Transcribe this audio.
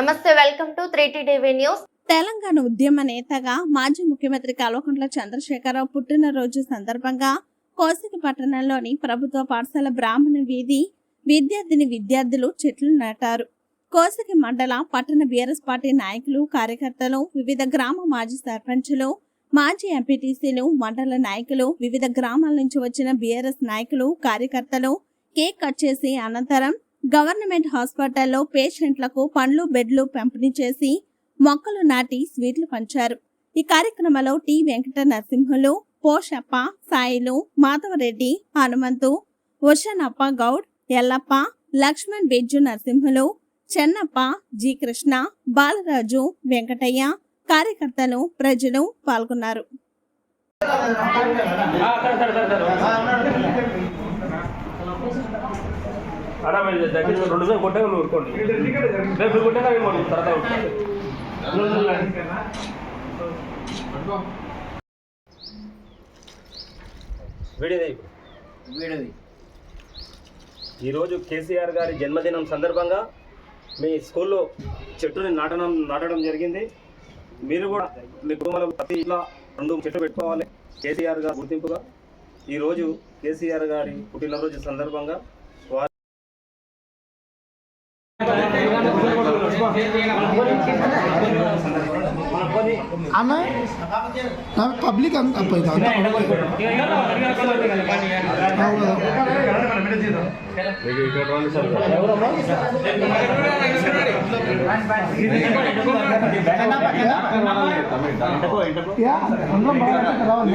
నమస్తే welcome to three TV news. Telangana ఉద్యమ నేతగా మాజీ ముఖ్యమంత్రి కల్వకుంట్ల చంద్రశేఖరరావు పుట్టినరోజు సందర్భంగా కోసిక పట్టణంలోని ప్రభుత్వ పాఠశాల బ్రాహ్మణ వీధి విద్యార్థిని విద్యార్థులు చెట్లు నాటారు. కోసిక మండల పట్టణ బీఆర్ఎస్ పార్టీ నాయకులు కార్యకర్తలు వివిధ గ్రామ మాజీ సర్పంచులు మాజీ ఎంపీటీసీలు మండల నాయకులు వివిధ గ్రామాల నుంచి వచ్చిన బీఆర్ఎస్ నాయకులు కార్యకర్తలు కేక్ కట్ చేసి అనంతరం గవర్నమెంట్ హాస్పిటల్లో పేషెంట్లకు పండ్లు బెడ్లు పంపిణీ చేసి మొక్కలు నాటి స్వీట్లు పంచారు. ఈ కార్యక్రమంలో టి వెంకట నరసింహులు పోషప్ప సాయిలు మాధవరెడ్డి హనుమంతు ఉషనప్ప గౌడ్ ఎల్లప్ప లక్ష్మణ్ బిజ్జు నరసింహులు చెన్నప్ప జి కృష్ణ బాలరాజు వెంకటయ్య కార్యకర్తలు ప్రజలు పాల్గొన్నారు. అన్నా మీరు దగ్గర రెండు వేలు కొట్టాక మీరు ఊరుకోండి. రేపు మనం తర్వాత. వీడిది వీడిది. ఈరోజు కేసీఆర్ గారి జన్మదినం సందర్భంగా మీ స్కూల్లో చెట్టుని నాటడం నాటడం జరిగింది. మీరు కూడా మీ కుటుంబంలో ప్రతి ఇట్లా రెండు చెట్లు పెట్టుకోవాలి. కేసీఆర్ గారి గుర్తింపుగా. ఈరోజు కేసీఆర్ గారి పుట్టినరోజు సందర్భంగా ఆమె ఆమె పబ్లిక్ అంత పోయింది? అంత. యా, అందరం రావాలి